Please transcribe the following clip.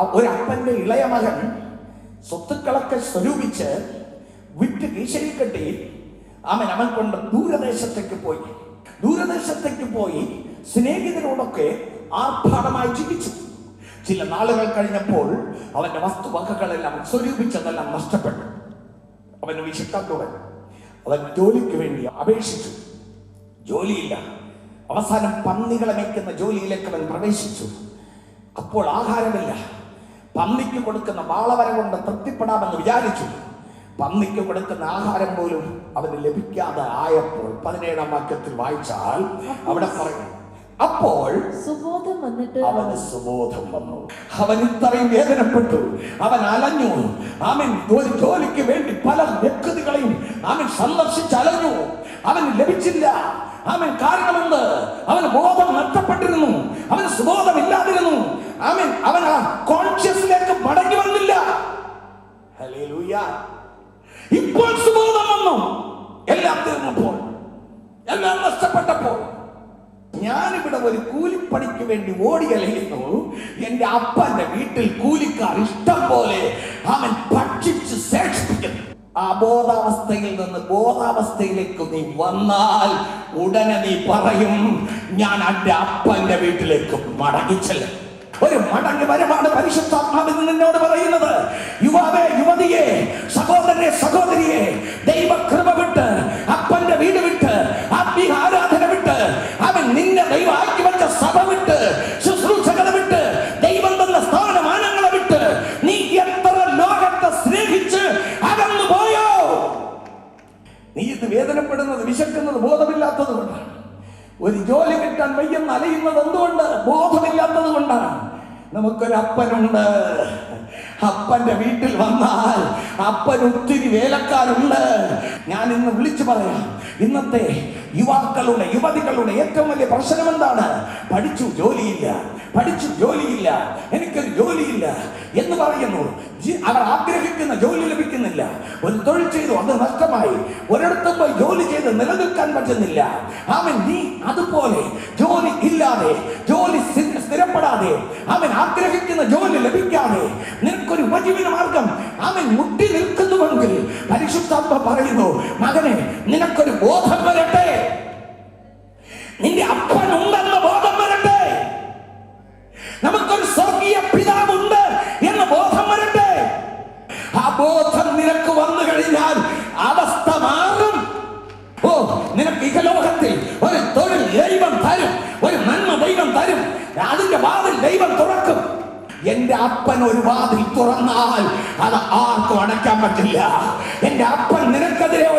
ഒരു അപ്പന്റെ ഇളയ മകൻ സ്വത്തുക്കളൊക്കെ സ്വരൂപിച്ച് വിറ്റ് കീശയിൽ കെട്ടി അവൻ അവൻ കൊണ്ട് ദൂരദേശത്തേക്ക് പോയി. ദൂരദേശത്തേക്ക് പോയി സ്നേഹിതരോടൊക്കെ ആർഭാടമായി ജീവിച്ചു ചില നാളുകൾ കഴിഞ്ഞപ്പോൾ അവന്റെ വസ്തുവകകളെല്ലാം സ്വരൂപിച്ചതെല്ലാം നഷ്ടപ്പെട്ടു. അവന് വിശക്കാൻ തുടങ്ങി അവൻ ജോലിക്ക് വേണ്ടി അപേക്ഷിച്ചു. ജോലിയില്ല. അവസാനം പന്നികളെ മേയ്ക്കുന്ന ജോലിയിലേക്ക് അവൻ പ്രവേശിച്ചു. അപ്പോൾ ആഹാരമില്ല. പന്നിക്ക് കൊടുക്കുന്ന വാളവര കൊണ്ട് തൃപ്തിപ്പെടാമെന്ന് വിചാരിച്ചു. പന്നിക്ക് കൊടുക്കുന്ന ആഹാരം പോലും അവന് ലഭിക്കാതെ ആയപ്പോൾ പതിനേഴാം വാക്യത്തിൽ വായിച്ചാൽ അവിടെ പറയും അപ്പോൾ സുബോധം വന്നിട്ട് അവന് സുബോധം വന്നു. അവൻ ഇത്രയും വേദനപ്പെട്ടു. അവൻ അലഞ്ഞു. അവൻ ഒരു ജോലിക്ക് വേണ്ടി പല വ്യക്തികളെയും അവൻ സന്ദർശിച്ച് അലഞ്ഞു. അവന് ലഭിച്ചില്ല. അവൻ കാരണമെന്ത്? അവൻ ബോധം നഷ്ടപ്പെട്ടിരുന്നു. അവന് സുബോധമില്ലാതിരുന്നു. അവൻ അവൻ ഇപ്പോൾ സുബോധം വന്നു. എല്ലാം തീർന്നപ്പോൾ എല്ലാം നഷ്ടപ്പെട്ടപ്പോൾ ഞാനിവിടെ ഒരു കൂലിപ്പണിക്ക് വേണ്ടി ഓടി അലയുന്നു എന്റെ അപ്പന്റെ വീട്ടിൽ കൂലിക്കാർ ഇഷ്ടം പോലെ അവൻ ഭക്ഷിച്ച് ശേഷിപ്പിക്കുന്നു. ആ ബോധാവസ്ഥയിൽ നിന്ന് ബോധാവസ്ഥയിലേക്ക് നീ വന്നാൽ ഉടനെ നീ പറയും ഞാൻ എന്റെ അപ്പന്റെ വീട്ടിലേക്ക് മടങ്ങിച്ചല്ല. ഒരു മടങ്ങി വരമാണ് പരിശുദ്ധാത്മാവിൽ നിന്ന് നിന്നോട് പറയുന്നത്. നീ ഇത് വേദനപ്പെടുന്നത് വിശക്കുന്നത് ബോധമില്ലാത്തത് കൊണ്ടാണ്. ഒരു ജോലി കിട്ടാൻ വയ്യെന്ന് അലയുന്നത് എന്തുകൊണ്ട്? ബോധമില്ലാത്തത് കൊണ്ടാണ്. നമുക്കൊരു അപ്പനുണ്ട്. അപ്പന്റെ വീട്ടിൽ വന്നാൽ അപ്പൻ ഒത്തിരി വേലക്കാരുണ്ട്. ഞാൻ ഇന്ന് വിളിച്ചു പറയാം. ഇന്നത്തെ യുവാക്കളുടെ യുവതികളുടെ ഏറ്റവും വലിയ പ്രശ്നം എന്താണ്? പഠിച്ചു ജോലിയില്ല. പഠിച്ചു ജോലിയില്ല. എനിക്കൊരു ജോലിയില്ല എന്ന് പറയുന്നു. അവർ ആഗ്രഹിക്കുന്ന ജോലി ലഭിക്കുന്നില്ല ഒരു തൊഴിൽ ചെയ്തു അത് നഷ്ടമായി. ഒരിടത്തും പോയി ജോലി ചെയ്ത് നിലനിൽക്കാൻ പറ്റുന്നില്ല. അവൻ നീ അതുപോലെ ജോലി ഇല്ലാതെ ജോലി സ്ഥി- സ്ഥിരപ്പെടാതെ അവൻ ആഗ്രഹിക്കുന്ന ജോലി ലഭിക്കാതെ നിനക്കൊരു ഉപജീവന മാർഗം. അവൻ മുട്ടി നിൽക്കുന്നുവെങ്കിൽ പരിശുദ്ധാത്മ പറയുന്നു മകനെ നിനക്കൊരു ബോധം ബോധം നിനക്ക് വന്നു കഴിഞ്ഞാൽ അവസ്ഥ മാറും. ഓ നിനക്ക് ഇഹലോകത്തിൽ ഒരു തൊഴിൽ ദൈവം തരും ഒരു നന്മ ദൈവം തരും. അതിന്റെ വാതിൽ ദൈവം തുറക്കും. എന്റെ അപ്പൻ ഒരു വാതിൽ തുറന്നാൽ അത് ആർക്കും അടയ്ക്കാൻ പറ്റില്ല. എന്റെ അപ്പൻ നിനക്കെതിരെ